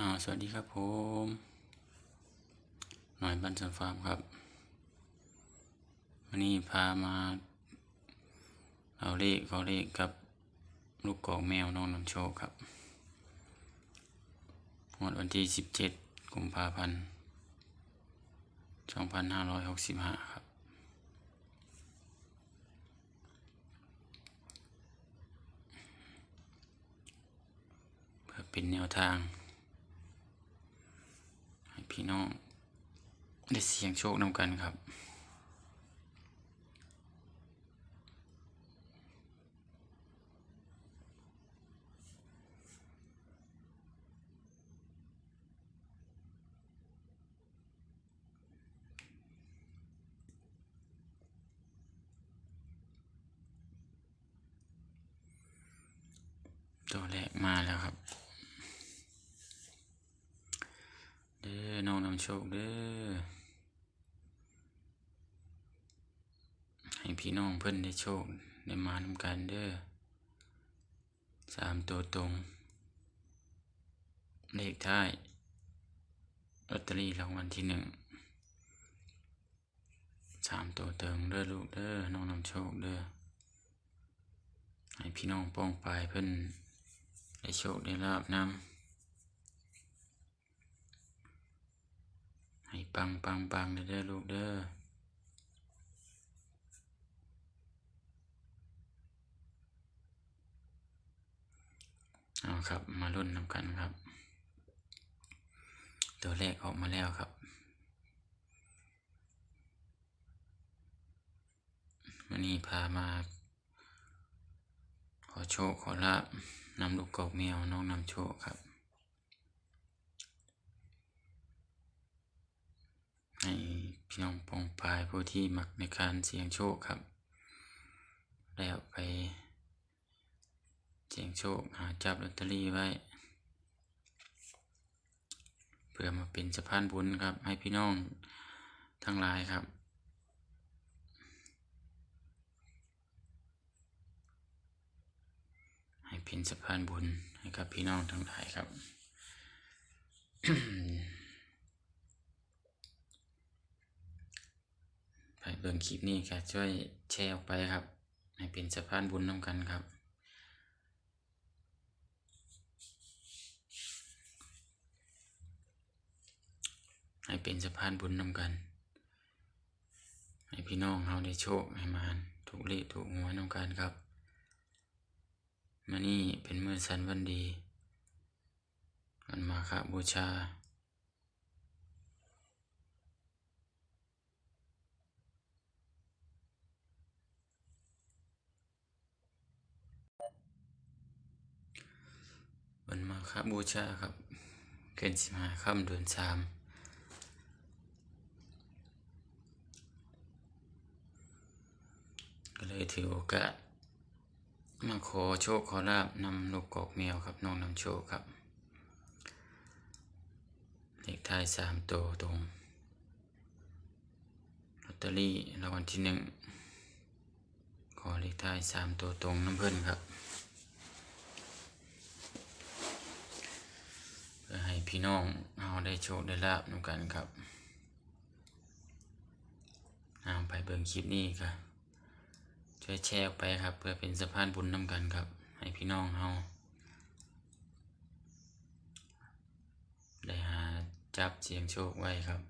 สวัสดีครับผม หน่อยบันสันฟาร์มครับ วันนี้พามาเอาเลขเขาเลขกับลูกกอกแมวน้องนำโชคครับงวดวันที่สิบเจ็ดกุมภาพันธ์สองพันห้าร้อยหกสิบห้าครับ เพื่อเป็นแนวทาง พี่น้อง ได้เสียงโชคนำกันครับ ตัวแรกมาแล้วครับ เด้ อน้องนำโชคเด้อให้พี่น้องเพิ่นได้โชคได้มานำกันเด้อสามตัวตรง เลขท้ายลอตเตอรี่รางวัลที่หนึ่งสามตัวเติงเด้อลูกเด้อน้องนำโชคเด้อให้พี่น้องป้องปลายเพิ่นได้โชคได้ลาบนำ ให้ ปังปังปังเด้อลูกเด้อเอาครับ มารุ่นนำกันครับ ตัวเลขออกมาแล้วครับ วันนี้พามา ขอโชค ขอลาบนำลูกกอกแมวน้องนำโชคครับ ให้พี่น้องปองปายผู้ที่มักในการเสี่ยงโชคครับ แล้วไปเสี่ยงโชคหาจับลอตเตอรี่ไว้เพื่อมาเป็นสะพานบุญครับ ให้พี่น้องทั้งหลายครับ ให้เป็นสะพานบุญให้กับพี่น้องทั้งหลายครับ ไป เบิ่งคลิปนี้ก็ช่วยแชร์ออกไปครับ ให้เป็นสะพานบุญน้ำกันครับ ให้เป็นสะพานบุญน้ำกัน ให้พี่น้องเราได้โชคให้มานถูกเลขถูกหวยน้ำกันครับมานี่เป็นมื้อสันวันดีวันมาฆบูชา วันมาฆบูชาครับเกินสิบห้าค่ำเดือนสามก็เลยถือโอกาสมาขอโชคขอลาบนำลูกกอกแมวครับน้องนำโชคครับเลขท้ายสามตัวตรงลอตเตอรี่รางวัลที่หนึ่งขอเลขท้ายสามตัวตรงน้ำเพิ่อนครับ พื่อให้พี่น้องเอาได้โชคได้ลาบนำกันครับเอาไปเบิ่งคลิปนี้ครับช่วยแชร์ออกไปครับ เพื่อเป็นสะพานบุญนำกันครับ ให้พี่น้องเฮาได้หาจับเสียงโชคไว้ครับ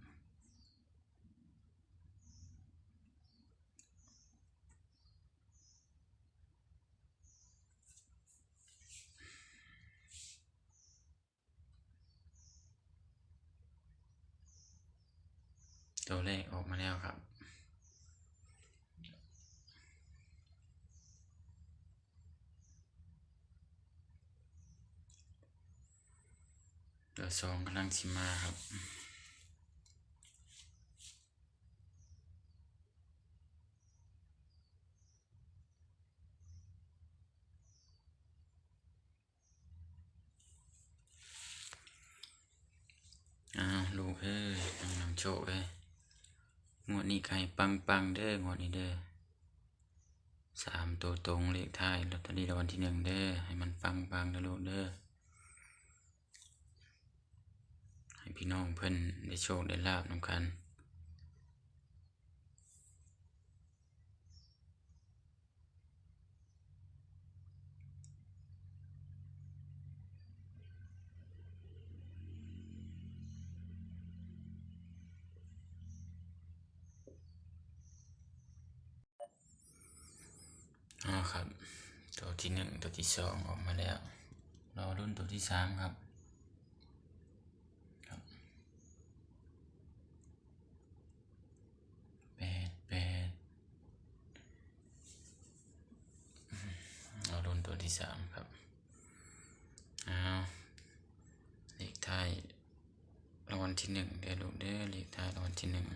ตัวเลขออกมาแล้วครับ ตัวสองกำลังชิมาครับอ้าวลูกเอ้ยนำนำโชคเอ้ย งวดนี้ใครปังปังๆเด้องวดนี้เด้อสามตัวตรงเลขท้ายลอตเตอรี่รางวัลที่หนึ่งเด้อให้มันปังปังๆนะลูกเด้อให้พี่น้องเพิ่นได้โชคได้ลาบนำกัน อ๋อครับ ตัวที่หนึ่งตัวที่สองออกมาแล้วรอรุ่นตัวที่สามครับครับแปดแปดอืมรอรุ่นตัวที่สามครับอ้าวเลขท้ายรางวัลที่หนึ่งเดี๋ยวลูกเด้อเลขท้ายรางวัลที่หนึ่ง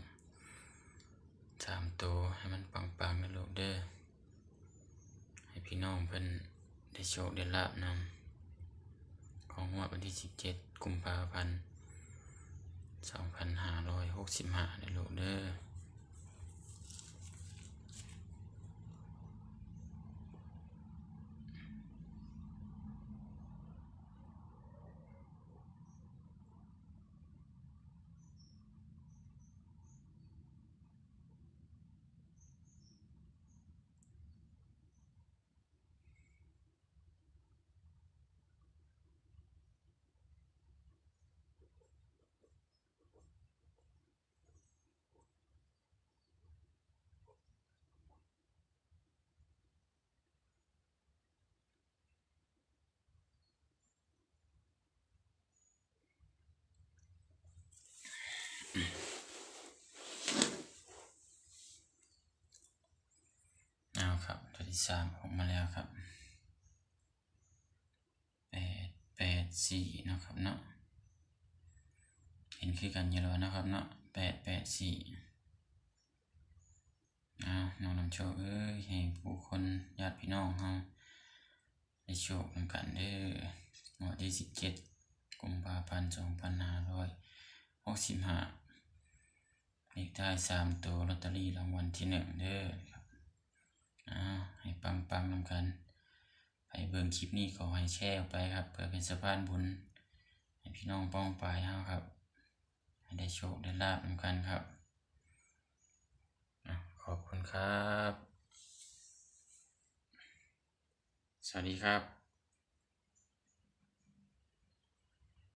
สามตัวให้มันปังๆนะลูกเด้อ พี่น้องเพิ่นได้โชคได้ลาบนำของงวดวันที่ 17 กุมภาพันธ์2565ในห้าร้อยหกสิบห้าในโลกเด้อ ที่สามออกมาแล้วครับแปดแปดสี่นะครับเนาะเห็นคือกันอยู่แล้วนะครับเนาะแปดแปดสี่เอาน้องนำโชคเอ้ยให้ผู้คนญาติพี่น้องเฮาได้โชคนำกันเด้องวดที่สิบเจ็ดกุมภาพันธ์สองพันห้าร้อยหกสิบห้าเลขท้ายสามตัวลอตเตอรี่รางวัลที่หนึ่งเด้อ อาให้ปังปังนำกันไปเบิ่งคลิปนี้ขอให้แชร์ออกไปครับ เพื่อเป็นสะพานบุญให้พี่น้องป้องปลายเฮาครับ ให้ได้โชคได้ลาบนำกันครับขอบคุณครับ สวัสดีครับ